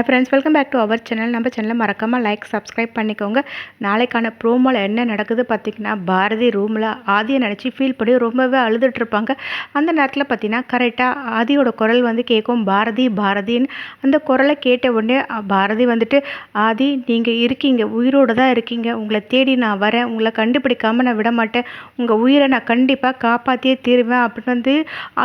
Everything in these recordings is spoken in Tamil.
Hi friends welcome back to our channel நம்ம சேனலை மறக்காமல் லைக் சப்ஸ்கிரைப் பண்ணிக்கோங்க. நாளைக்கான ப்ரோமோவில் என்ன நடக்குது பார்த்திங்கன்னா பாரதி ரூமில் ஆதியை நினச்சி ஃபீல் பண்ணி ரொம்பவே அழுதுட்ருப்பாங்க அந்த நேரத்தில் பார்த்திங்கன்னா கரெக்டாக ஆதியோட குரல் வந்து கேட்கும். பாரதி பாரதின்னு அந்த குரலை கேட்ட உடனே பாரதி வந்துட்டு ஆதி நீங்கள் இருக்கீங்க. உயிரோடு தான் இருக்கீங்க. உங்களை தேடி நான் வரேன். உங்களை கண்டுபிடிக்காமல் நான் விட மாட்டேன். உங்கள் உயிரை நான் கண்டிப்பாக காப்பாற்றியே தீருவேன். அப்படின்னு வந்து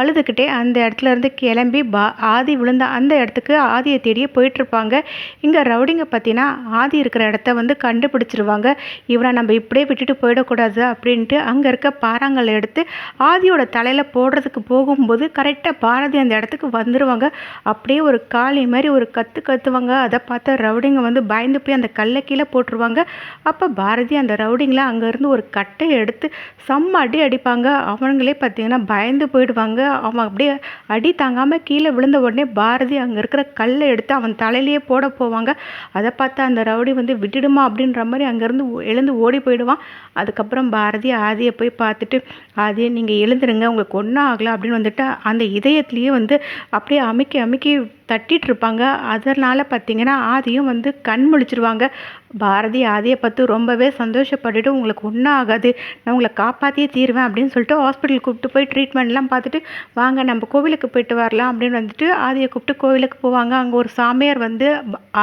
அழுதுகிட்டே அந்த இடத்துல இருந்து கிளம்பி பா ஆதி விழுந்த அந்த இடத்துக்கு ஆதியை தேடியே இருப்பாங்க. இங்கே ரவுடிங்க பார்த்தீங்கன்னா ஆதி இருக்கிற இடத்த வந்து கண்டுபிடிச்சிருவாங்க. இவரை நம்ம இப்படியே விட்டுட்டு போயிடக்கூடாது அப்படின்ட்டு அங்கே இருக்க பாறாங்கல் எடுத்து ஆதியோட தலையில் போடுறதுக்கு போகும்போது கரெக்டாக பாரதி அந்த இடத்துக்கு வந்துடுவாங்க அப்படியே ஒரு காளி மாதிரி ஒரு கற்று கத்துவாங்க. அதை பார்த்து ரவுடிங்க வந்து பயந்து போய் அந்த கல்லை கீழே போட்டுருவாங்க. அப்போ பாரதி அந்த ரவுடிங்களை அங்கேருந்து ஒரு கட்டையை எடுத்து செம்ம அடி அடிப்பாங்க. அவனுங்களே பார்த்தீங்கன்னா பயந்து போயிடுவாங்க. அவன் அப்படியே அடி தாங்காமல் கீழே விழுந்த உடனே பாரதி அங்கே இருக்கிற கல்லை எடுத்து அவன் தலையிலேயே போட போவாங்க. அதை பார்த்து அந்த ரவுடி வந்து விட்டுடுமா அப்படின்ற மாதிரி அங்கேருந்து எழுந்து ஓடி போயிடுவான். அதுக்கப்புறம் பாரதி ஆதியை போய் பார்த்துட்டு ஆதியை நீங்கள் எழுந்துருங்க உங்களுக்கு ஒன்றும் ஆகலை அப்படின்னு வந்துட்டு அந்த இதயத்துலேயே வந்து அப்படியே அமுக்கி அமுக்கி தட்டிட்டு இருப்பாங்க. அதனால் பார்த்திங்கன்னா ஆதியும் வந்து கண் முழிச்சிருவாங்க. பாரதி ஆதியை பார்த்து ரொம்பவே சந்தோஷப்பட்டுட்டு உங்களுக்கு ஒன்றும் ஆகாது. நான் உங்களை காப்பாற்றியே தீருவேன் அப்படின்னு சொல்லிட்டு ஹாஸ்பிட்டல் கூப்பிட்டு போய் ட்ரீட்மெண்ட்லாம் பார்த்துட்டு வாங்க நம்ம கோவிலுக்கு போயிட்டு வரலாம் அப்படின்னு வந்துட்டு ஆதியை கூப்பிட்டு கோவிலுக்கு போவாங்க. அங்கே ஒரு சாமியார் வந்து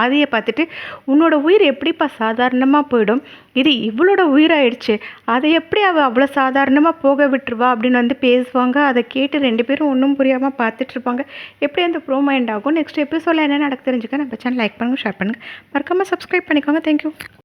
ஆதியை பார்த்துட்டு உன்னோட உயிர் எப்படிப்பா சாதாரணமாக போயிடும்? இது இவளோட உயிராயிடுச்சு. அதை எப்படி அவள் அவ்வளோ சாதாரணமாக போக விட்டுருவா? அப்படின்னு வந்து பேசுவாங்க. அதை கேட்டு ரெண்டு பேரும் ஒன்றும் புரியாமல் பார்த்துட்டு இருப்பாங்க. எப்படி அந்த ப்ரோமோ எண்ட் ஆகும். நெக்ஸ்ட் எபிசோடில் என்ன நடக்கு தெரிஞ்சுக்க நம்ம சேனல் லைக் பண்ணுங்கள் ஷேர் பண்ணுங்கள் மறக்காமல் சப்ஸ்கிரைப் பண்ணிக்கோங்க. Thank you you.